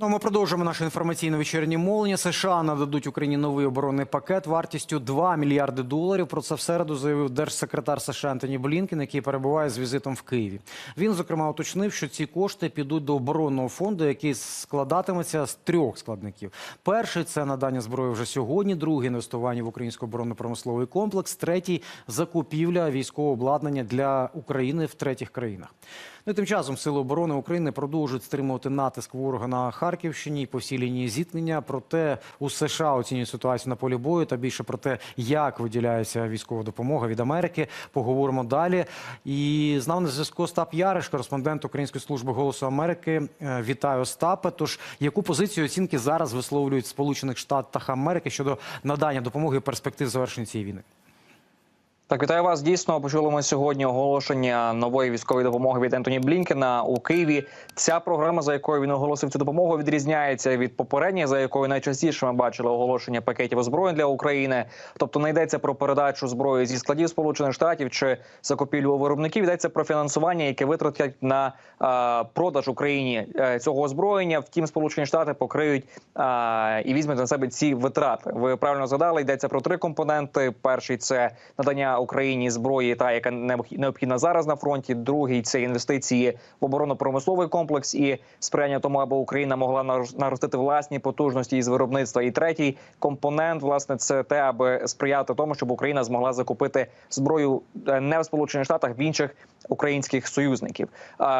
Ну, ми продовжуємо наше інформаційне вечірнє мовлення. США нададуть Україні новий оборонний пакет вартістю 2 мільярди доларів. Про це в середу заявив держсекретар США Антоні Блінкен, який перебуває з візитом в Києві. Він зокрема уточнив, що ці кошти підуть до оборонного фонду, який складатиметься з трьох складників. Перший це надання зброї вже сьогодні. Другий інвестування в український оборонно-промисловий комплекс. Третій закупівля військового обладнання для України в третіх країнах. Ну тим часом Сили оборони України продовжують стримувати натиск ворога на Харківщині і по всій лінії зіткнення. Проте у США оцінюють ситуацію на полі бою та більше про те, як виділяється військова допомога від Америки. Поговоримо далі. І з нами на зв'язку Остап Яриш, кореспондент Української служби голосу Америки. Е, Вітаю Остапе. Тож яку позицію оцінки зараз висловлюють Сполучених Штатах Америки щодо надання допомоги і перспектив завершення цієї війни? Так, вітаю вас. Дійсно, почули ми сьогодні оголошення нової військової допомоги від Ентоні Блінкена у Києві. Ця програма, за якою він оголосив цю допомогу, відрізняється від попередньої, за якою найчастіше ми бачили оголошення пакетів озброєнь для України. Тобто не йдеться про передачу зброї зі складів Сполучених Штатів чи закупівлю виробників. Йдеться про фінансування, яке витратять на а, продаж Україні е, цього озброєння. Втім, Сполучені Штати покриють а, і візьмуть на себе ці витрати. Ви правильно згадали, йдеться про три компоненти. Перший це надання Україні зброї, та яка необхідна зараз на фронті. Другий це інвестиції в оборонно-промисловий комплекс і сприяння тому, аби Україна могла нар- наростити власні потужності із виробництва. І третій компонент, власне, це те, аби сприяти тому, щоб Україна змогла закупити зброю е, не в Сполучених Штатах, в інших українських союзників.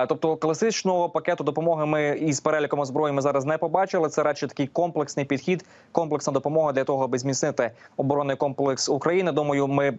Тобто класичного пакету допомоги ми із переліком озброєнь ми зараз не побачили. Це радше такий комплексний підхід, комплексна допомога для того, аби зміцнити оборонний комплекс України. Думаю, ми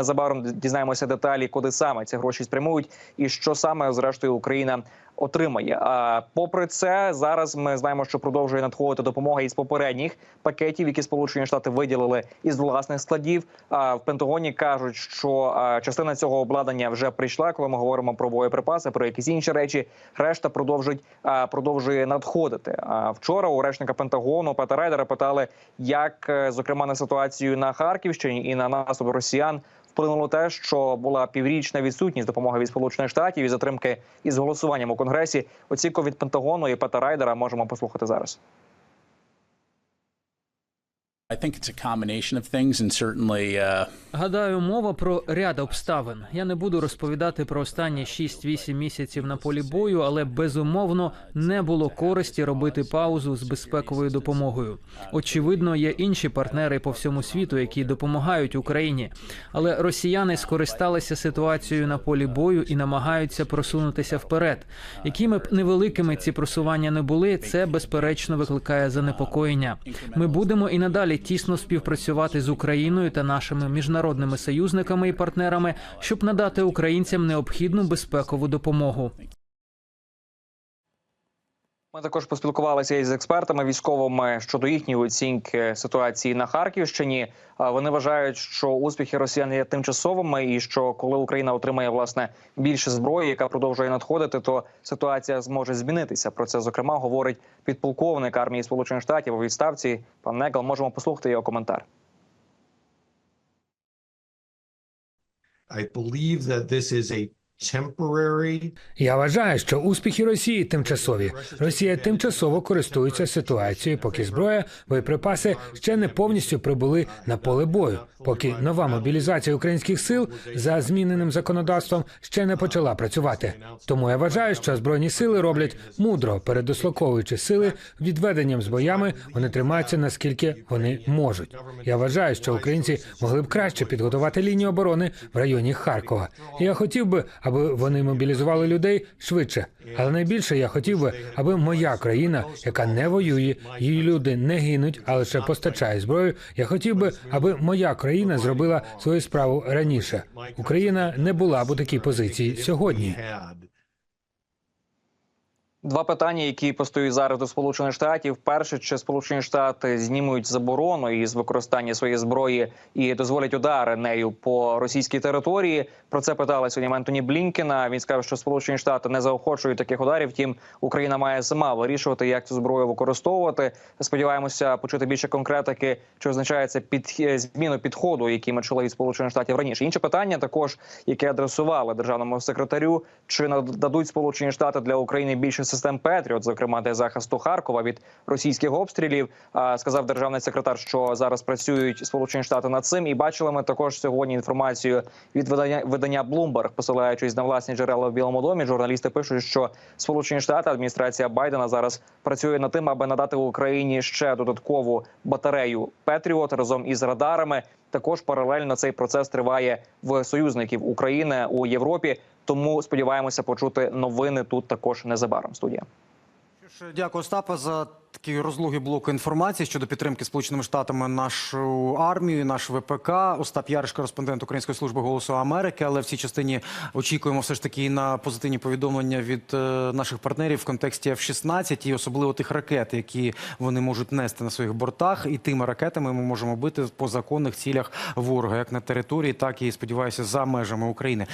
незабаром дізнаємося деталі, куди саме ці гроші спрямують, і що саме зрештою Україна отримає. А попри це, зараз ми знаємо, що продовжує надходити допомога із попередніх пакетів, які Сполучені Штати виділили із власних складів. А в Пентагоні кажуть, що частина цього обладнання вже прийшла, коли ми говоримо про боєприпаси, про якісь інші речі. Решта продовжують а, продовжує надходити. А вчора у речника Пентагону Пета Райдера питали, як е, зокрема на ситуацію на Харківщині і на наступ росіян вплинуло те, що була піврічна відсутність допомоги від сполучених штатів і затримки із голосуванням у конгресі. Оцінку від Пентагону і Пета Райдера можемо послухати зараз. Гадаю, мова про ряд обставин. Я не буду розповідати про останні 6-8 місяців на полі бою, але безумовно не було користі робити паузу з безпековою допомогою. Очевидно, є інші партнери по всьому світу, які допомагають Україні. Але росіяни скористалися ситуацією на полі бою і намагаються просунутися вперед. Якими б невеликими ці просування не були, це безперечно викликає занепокоєння. Ми будемо і надалі тісно співпрацювати з Україною та нашими міжнародними союзниками і партнерами, щоб надати українцям необхідну безпекову допомогу. Ми також поспілкувалися із експертами військовими щодо їхньої оцінки ситуації на Харківщині. Вони вважають, що успіхи росіян є тимчасовими, і що коли Україна отримає власне більше зброї, яка продовжує надходити, то ситуація зможе змінитися. Про це зокрема говорить підполковник армії Сполучених Штатів у відставці. Пан Негал. Можемо послухати його коментар. I believe that this is a Я вважаю, що успіхи Росії тимчасові. Росія тимчасово користується ситуацією, поки зброя, боєприпаси ще не повністю прибули на поле бою, поки нова мобілізація українських сил за зміненим законодавством ще не почала працювати. Тому я вважаю, що збройні сили роблять мудро, передислоковуючи сили відведенням з боями, вони тримаються наскільки вони можуть. Я вважаю, що українці могли б краще підготувати лінію оборони в районі Харкова. Я хотів би, аби вони мобілізували людей швидше. Але найбільше я хотів би, аби моя країна, яка не воює, її люди не гинуть, а лише постачає зброю. Я хотів би, аби моя країна зробила свою справу раніше. Україна не була б у такій позиції сьогодні. Два питання, які постають зараз до сполучених штатів: перше, чи сполучені штати знімуть заборону із використання своєї зброї і дозволять удари нею по російській території. Про це питали сьогодні Ентоні Блінкена. Він сказав, що Сполучені Штати не заохочують таких ударів. Втім, Україна має сама вирішувати, як цю зброю використовувати. Сподіваємося почути більше конкретики, що означає це під зміну підходу, який ми чули від сполучених штатів раніше. Інше питання також, яке адресували державному секретарю: чи нададуть Сполучені Штати для України більше систем Петріот, зокрема для захисту Харкова від російських обстрілів. Сказав державний секретар, що зараз працюють Сполучені Штати над цим. І бачили ми також сьогодні інформацію від видання видання Bloomberg, посилаючись на власні джерела в Білому домі. Журналісти пишуть, що Сполучені Штати, адміністрація Байдена зараз працює над тим, аби надати Україні ще додаткову батарею Петріот разом із радарами. Також паралельно цей процес триває в союзників України у Європі. Тому сподіваємося почути новини тут також незабаром. Студія. Дякую, Остапе, за такий розлогий блок інформації щодо підтримки Сполученими Штатами нашу армію, наш ВПК. Остап Яриш, кореспондент Української служби голосу Америки. Але в цій частині очікуємо все ж таки на позитивні повідомлення від е, наших партнерів в контексті F-16 і особливо тих ракет, які вони можуть нести на своїх бортах. І тими ракетами ми можемо бити по законних цілях ворога, як на території, так і сподіваюся за межами України.